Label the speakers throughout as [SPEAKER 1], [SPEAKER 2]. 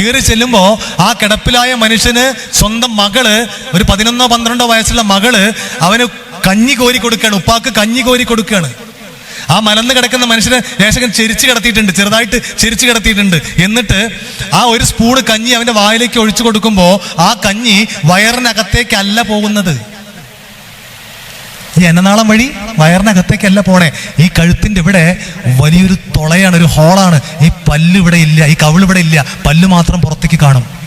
[SPEAKER 1] കയറി ചെല്ലുമ്പോൾ ആ കിടപ്പിലായ മനുഷ്യന് സ്വന്തം മകൾ ഒരു പതിനൊന്നോ പന്ത്രണ്ടോ വയസ്സുള്ള മകൾ അവന് കഞ്ഞി കോരി കൊടുക്കുകയാണ് ഉപ്പാക്ക് കഞ്ഞി കോരി കൊടുക്കുകയാണ്. ആ മലന്ന് കിടക്കുന്ന മനുഷ്യനെ ലേശകൻ ചിരിച്ചു കിടത്തിയിട്ടുണ്ട് ചെറുതായിട്ട് ചിരിച്ചു കിടത്തിയിട്ടുണ്ട്. എന്നിട്ട് ആ ഒരു സ്പൂണ് കഞ്ഞി അവന്റെ വായിലേക്ക് ഒഴിച്ചു കൊടുക്കുമ്പോൾ ആ കഞ്ഞി വയറിനകത്തേക്കല്ല പോകുന്നത്. ഈ എന്നനാളം വഴി? വയറിനകത്തേക്കല്ല പോണേ. ഈ കഴുത്തിന്റെ ഇവിടെ വലിയൊരു തുളയാണ് ഒരു ഹോളാണ്. ഈ പല്ല് ഇവിടെ ഇല്ല ഈ കവിളിവിടെ ഇല്ല. പല്ല് മാത്രം പുറത്തേക്ക് കാണും.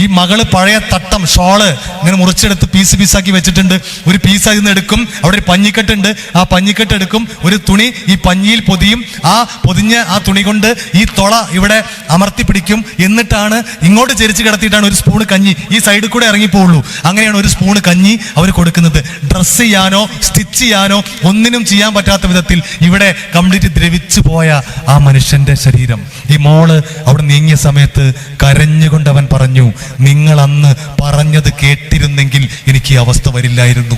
[SPEAKER 1] ഈ മകൾ പഴയ തട്ടം ഷോൾ ഇങ്ങനെ മുറിച്ചെടുത്ത് പീസ് പീസാക്കി വെച്ചിട്ടുണ്ട്. ഒരു പീസ് അതിൽ നിന്ന് എടുക്കും. അവിടെ ഒരു പഞ്ഞിക്കെട്ടുണ്ട്. ആ പഞ്ഞിക്കെട്ട് എടുക്കും. ഒരു തുണി ഈ പഞ്ഞിയിൽ പൊതിയും. ആ പൊതിഞ്ഞ് ആ തുണി കൊണ്ട് ഈ തുള ഇവിടെ അമർത്തി പിടിക്കും. എന്നിട്ടാണ് ഇങ്ങോട്ട് ചെരിച്ച് കിടത്തിയിട്ടാണ് ഒരു സ്പൂണ് കഞ്ഞി. ഈ സൈഡിൽ കൂടെ ഇറങ്ങിപ്പോവുള്ളൂ. അങ്ങനെയാണ് ഒരു സ്പൂണ് കഞ്ഞി അവർ കൊടുക്കുന്നത്. ഡ്രസ്സ് ചെയ്യാനോ സ്റ്റിച്ച് ചെയ്യാനോ ഒന്നിനും ചെയ്യാൻ പറ്റാത്ത വിധത്തിൽ ഇവിടെ കംപ്ലീറ്റ് ദ്രവിച്ചു പോയ ആ മനുഷ്യന്റെ ശരീരം. ഈ മോൾ അവിടെ നീങ്ങിയ സമയത്ത് കരഞ്ഞുകൊണ്ട് അവൻ പറഞ്ഞു അന്ന് പറഞ്ഞത് കേട്ടിരുന്നെങ്കിൽ എനിക്ക് ഈ അവസ്ഥ വരില്ലായിരുന്നു.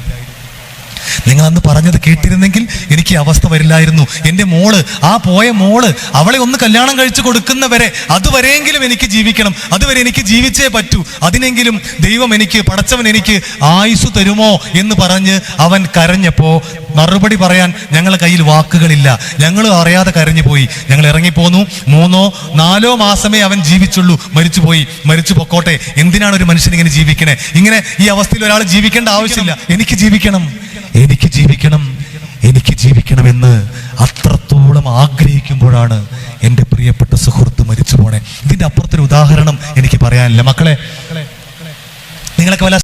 [SPEAKER 1] നിങ്ങൾ അന്ന് പറഞ്ഞത് കേട്ടിരുന്നെങ്കിൽ എനിക്ക് അവസ്ഥ വരില്ലായിരുന്നു. എന്റെ മോൾ ആ പോയ മോൾ അവളെ ഒന്ന് കല്യാണം കഴിച്ചു കൊടുക്കുന്നവരെ അതുവരെയെങ്കിലും എനിക്ക് ജീവിക്കണം. അതുവരെ എനിക്ക് ജീവിച്ചേ പറ്റൂ. അതിനെങ്കിലും ദൈവം എനിക്ക് പടച്ചവൻ എനിക്ക് ആയുസ് തരുമോ എന്ന് പറഞ്ഞ് അവൻ കരഞ്ഞപ്പോൾ മറുപടി പറയാൻ ഞങ്ങളുടെ കയ്യിൽ വാക്കുകളില്ല. ഞങ്ങൾ അറിയാതെ കരഞ്ഞു പോയി ഞങ്ങൾ ഇറങ്ങിപ്പോന്നു. മൂന്നോ നാലോ മാസമേ അവൻ ജീവിച്ചുള്ളൂ. മരിച്ചു പോയി മരിച്ചു പൊക്കോട്ടെ. എന്തിനാണ് ഒരു മനുഷ്യൻ ഇങ്ങനെ ജീവിക്കണേ? ഇങ്ങനെ ഈ അവസ്ഥയിൽ ഒരാൾ ജീവിക്കേണ്ട ആവശ്യമില്ല. എനിക്ക് ജീവിക്കണം. എനിക്ക് ജീവിക്കണം. എനിക്ക് ജീവിക്കണമെന്ന് അത്രത്തോളം ആഗ്രഹിക്കുമ്പോഴാണ് എന്റെ പ്രിയപ്പെട്ട സുഹൃത്ത് മരിച്ചു പോണേ. ഇതിന്റെ അപ്പുറത്തൊരു ഉദാഹരണം എനിക്ക് പറയാനില്ല. മക്കളെ നിങ്ങളൊക്കെ വല്ല